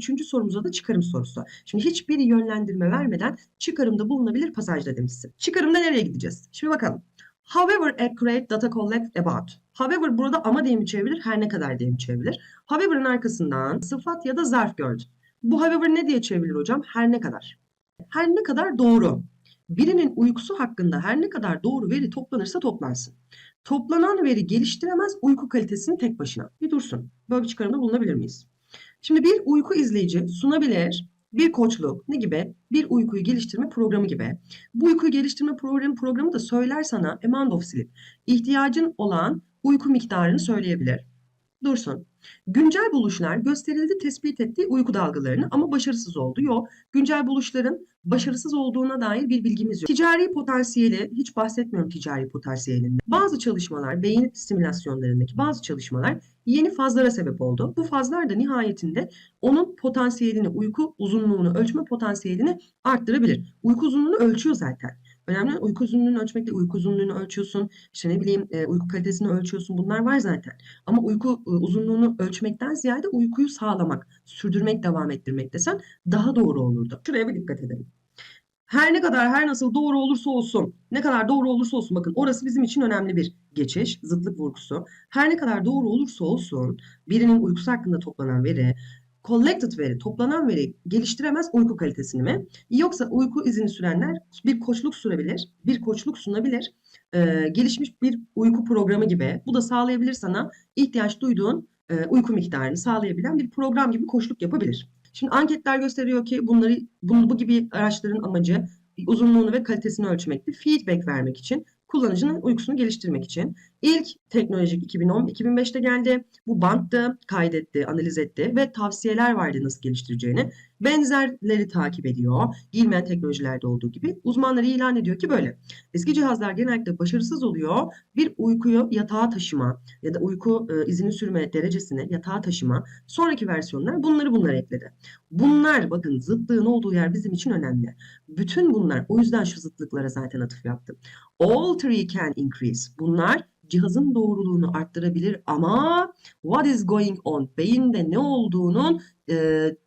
üçüncü sorumuza da çıkarım sorusu. Şimdi hiçbir yönlendirme vermeden çıkarımda bulunabilir pasajda demişsin. Çıkarımda nereye gideceğiz? Şimdi bakalım. However accurate data collect about. However burada ama diye mi çevrilir, her ne kadar diye mi çevrilir? However'ın arkasından sıfat ya da zarf gördüm. Bu however ne diye çevrilir hocam? Her ne kadar. Her ne kadar doğru. Birinin uykusu hakkında her ne kadar doğru veri toplanırsa toplansın. Toplanan veri geliştiremez uyku kalitesini tek başına. Bir dursun. Böyle bir çıkarımda bulunabilir miyiz? Şimdi bir uyku izleyici sunabilir bir koçluk ne gibi? Bir uykuyu geliştirme programı gibi. Bu uykuyu geliştirme programı, programı da söyler sana Amount of Sleep. İhtiyacın olan uyku miktarını söyleyebilir. Dursun. Güncel buluşlar gösterildi tespit ettiği uyku dalgalarını ama başarısız oldu. Yok. Güncel buluşların başarısız olduğuna dair bir bilgimiz yok. Ticari potansiyeli hiç bahsetmiyorum ticari potansiyelinden. Bazı çalışmalar beyin simülasyonlarındaki bazı çalışmalar yeni fazlara sebep oldu. Bu fazlar da nihayetinde onun potansiyelini, uyku uzunluğunu ölçme potansiyelini arttırabilir. Uyku uzunluğunu ölçüyor zaten. Önemli uyku uzunluğunu ölçmek değil, uyku uzunluğunu ölçüyorsun, işte ne bileyim e, uyku kalitesini ölçüyorsun bunlar var zaten. Ama uyku e, uzunluğunu ölçmekten ziyade uykuyu sağlamak, sürdürmek, devam ettirmek desen daha doğru olurdu. Şuraya bir dikkat edelim. Her ne kadar her nasıl doğru olursa olsun, ne kadar doğru olursa olsun bakın orası bizim için önemli bir geçiş, zıtlık vurgusu. Her ne kadar doğru olursa olsun birinin uykusu hakkında toplanan veri, collected veri, toplanan veri geliştiremez uyku kalitesini mi? Yoksa uyku izini sürenler bir koçluk sürebilir, bir koçluk sunabilir, e, gelişmiş bir uyku programı gibi. Bu da sağlayabilir sana ihtiyaç duyduğun e, uyku miktarını sağlayabilen bir program gibi koçluk yapabilir. Şimdi anketler gösteriyor ki bunları bu, bu gibi araçların amacı uzunluğunu ve kalitesini ölçmekti. Feedback vermek için, kullanıcının uykusunu geliştirmek için. İlk teknolojik 2010, 2005'te geldi. Bu banttı, kaydetti, analiz etti ve tavsiyeler vardı nasıl geliştireceğini. Benzerleri takip ediyor. Gilmen teknolojilerde olduğu gibi. Uzmanları ilan ediyor ki böyle. Eski cihazlar genellikle başarısız oluyor. Bir uykuyu yatağa taşıma ya da uyku e, izini sürme derecesine yatağa taşıma. Sonraki versiyonlar bunları bunları ekledi. Bunlar bakın zıtlığın olduğu yer bizim için önemli. Bütün bunlar o yüzden şu zıtlıklara zaten atıf yaptım. All three can increase. Bunlar cihazın doğruluğunu arttırabilir ama what is going on? Beyinde ne olduğunun e,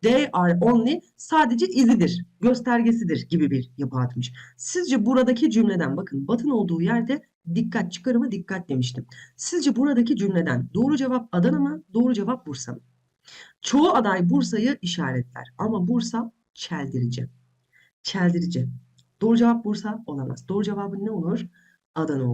they are only sadece izidir, göstergesidir gibi bir yapı atmış. Sizce buradaki cümleden bakın batın olduğu yerde dikkat çıkarıma dikkat demiştim. Sizce buradaki cümleden doğru cevap Adana mı, doğru cevap Bursa mı? Çoğu aday Bursa'yı işaretler ama Bursa çeldirici. Çeldirici. Doğru cevap Bursa olamaz. Doğru cevabın ne olur? Adana olur.